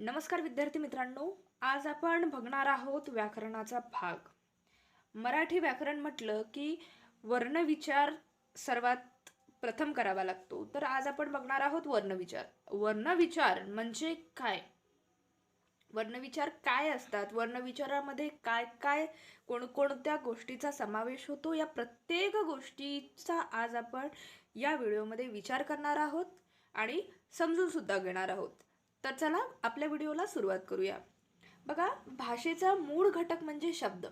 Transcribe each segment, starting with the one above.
नमस्कार विद्यार्थी मित्रांनो आज आपण बघणार आहोत व्याकरणाचा भाग. मराठी व्याकरण म्हटलं की वर्णविचार सर्वात प्रथम करावा लागतो. तर आज आपण बघणार आहोत वर्णविचार. वर्णविचार म्हणजे काय? वर्णविचार काय असतात? वर्णविचारामध्ये काय काय कोणकोणत्या गोष्टीचा समावेश होतो? या प्रत्येक गोष्टीचा आज आपण या व्हिडिओमध्ये विचार करणार आहोत आणि समजून सुद्धा घेणार आहोत. तर चला आपल्या व्हिडिओला सुरुवात करूया. बघा भाषेचा मूळ घटक म्हणजे शब्द.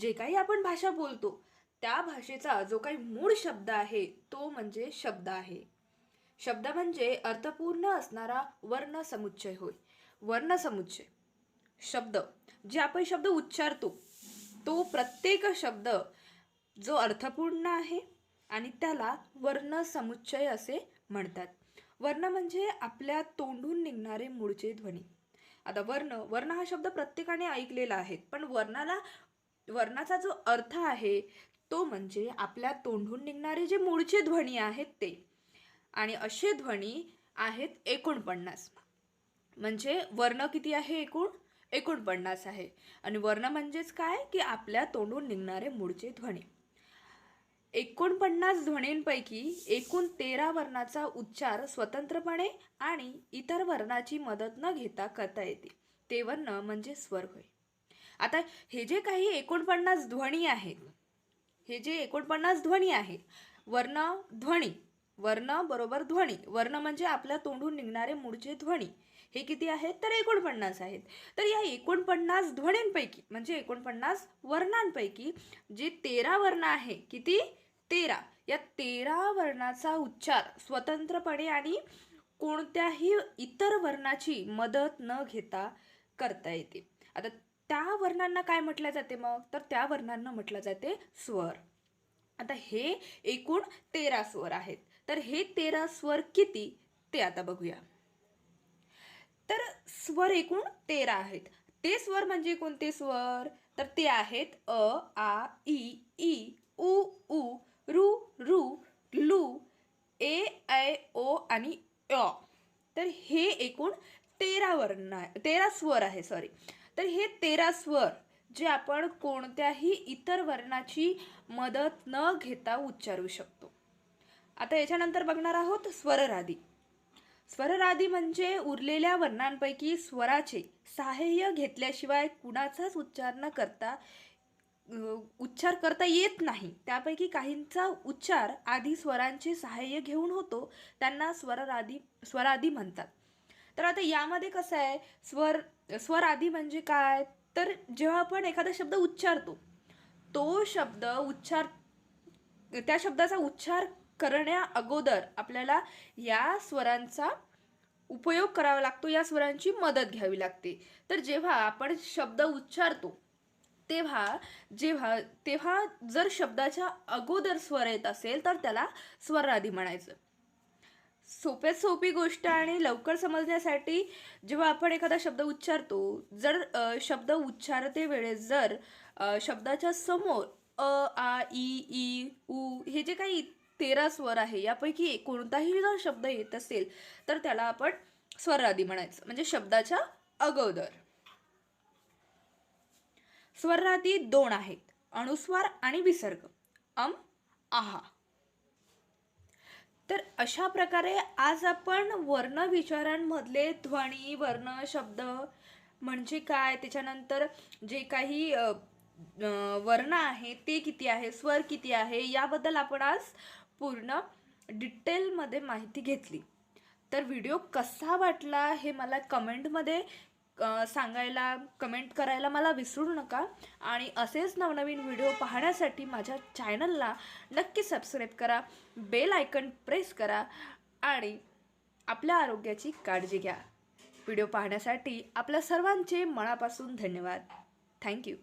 जे काही आपण भाषा बोलतो त्या भाषेचा जो काही मूळ शब्द आहे तो म्हणजे शब्द आहे. शब्द म्हणजे अर्थपूर्ण असणारा वर्ण समुच्चय होय. वर्ण समुच्चय. शब्द. जे आपण शब्द उच्चारतो तो प्रत्येक शब्द जो अर्थपूर्ण आहे आणि त्याला वर्ण समुच्चय असे म्हणतात. वर्ण म्हणजे आपल्या तोंडून निघणारे मूळचे ध्वनी. आता वर्ण वर्ण हा शब्द प्रत्येकाने ऐकलेला आहे पण वर्णाला वर्णाचा जो अर्थ आहे तो म्हणजे आपल्या तोंडून निघणारे जे मूळचे ध्वनी आहेत ते. आणि असे ध्वनी आहेत एकोणपन्नास. म्हणजे वर्ण किती आहे एकूण? एकोणपन्नास आहे. आणि वर्ण म्हणजेच काय? की आपल्या तोंडून निघणारे मूळचे ध्वनी. एकोणपन्नास ध्वनींपैकी एकूण तेरा वर्णाचा उच्चार स्वतंत्रपणे आणि इतर वर्णाची मदत न घेता करता येते. ते वर्ण म्हणजे स्वर होय आता हे जे काही एकोणपन्नास ध्वनी आहेत हे जे एकोणपन्नास ध्वनी आहेत वर्ण ध्वनी वर्ण बरोबर ध्वनी. वर्ण म्हणजे आपल्या तोंडून निघणारे मूळचे ध्वनी. हे किती आहेत? तर एकोणपन्नास आहेत. तर या एकोणपन्नास ध्वनींपैकी म्हणजे एकोणपन्नास वर्णांपैकी जे तेरा वर्ण आहे किती? तेरा. या तेरा वर्णाचा उच्चार स्वतंत्रपणे आणि कोणत्याही इतर वर्णाची मदत न घेता करता येते. आता त्या वर्णांना काय म्हटलं जाते मग? तर त्या वर्णांना म्हटलं जाते स्वर. आता हे एकूण तेरा स्वर आहेत. तर हे तेरा स्वर किती ते आता बघूया. तर स्वर एकूण तेरा आहेत. ते स्वर म्हणजे कोणते स्वर? तर ते आहेत अ आ ई ई उ उ रु रु लू ए ऐ ओ आणि अ तर हे एकूण तेरा वर्ण आहे. तेरा स्वर आहे सॉरी तर हे तेरा स्वर जे आपण कोणत्याही इतर वर्णाची मदत न घेता उच्चारू शकतो. आता याच्यानंतर बघणार आहोत स्वरराधी. स्वरराधी म्हणजे उरलेल्या वर्णांपैकी स्वराचे सहाय्य घेतल्याशिवाय कुणाचाच उच्चार न करता उच्चार करता येत नाही. त्यापैकी काहींचा उच्चार आधी स्वरांचे सहाय्य घेऊन होतो त्यांना स्वरराधी स्वराधी म्हणतात. तर आता यामध्ये कसं आहे? स्वर स्वरादी म्हणजे काय? तर जेव्हा आपण एखादा शब्द उच्चारतो तो शब्द उच्चार त्या शब्दाचा उच्चार करण्या अगोदर आपल्याला या स्वरांचा उपयोग करावा लागतो या स्वरांची मदत घ्यावी लागते. तर जेव्हा आपण शब्द उच्चारतो तेव्हा जेव्हा तेव्हा जर शब्दाच्या अगोदर स्वर येत असेल तर त्याला स्वराधी म्हणायचं. सोप्यात सोपी गोष्ट आणि लवकर समजण्यासाठी जेव्हा आपण एखादा शब्द उच्चारतो जर शब्द उच्चारते वेळेस जर शब्दाच्या समोर अ आ ई ई उ हे जे काही तेरा स्वर आहे. यापैकी कोणताही जर शब्द येत असेल तर त्याला आपण स्वरादी म्हणायचं. म्हणजे शब्दाच्या अगोदर. स्वरादी दोन आहेत. अनुस्वार आणि विसर्ग. अम आहा. तर अशा प्रकारे आज आपण वर्ण विचारांमधले ध्वनी वर्ण शब्द म्हणजे काय त्याच्यानंतर जे काही वर्ण आहे ते किती आहे स्वर किती आहे याबद्दल आपण आज पूर्ण डिटेलमध्ये माहिती घेतली. तर व्हिडिओ कसा वाटला हे मला कमेंटमध्ये सांगायला कमेंट करायला मला विसरू नका. आणि असेच नवनवीन व्हिडिओ पाहण्यासाठी माझ्या चॅनलला नक्की सबस्क्राईब करा बेल आयकन प्रेस करा आणि आपल्या आरोग्याची काळजी घ्या. व्हिडिओ पाहण्यासाठी आपल्या सर्वांचे मनापासून धन्यवाद. थँक्यू.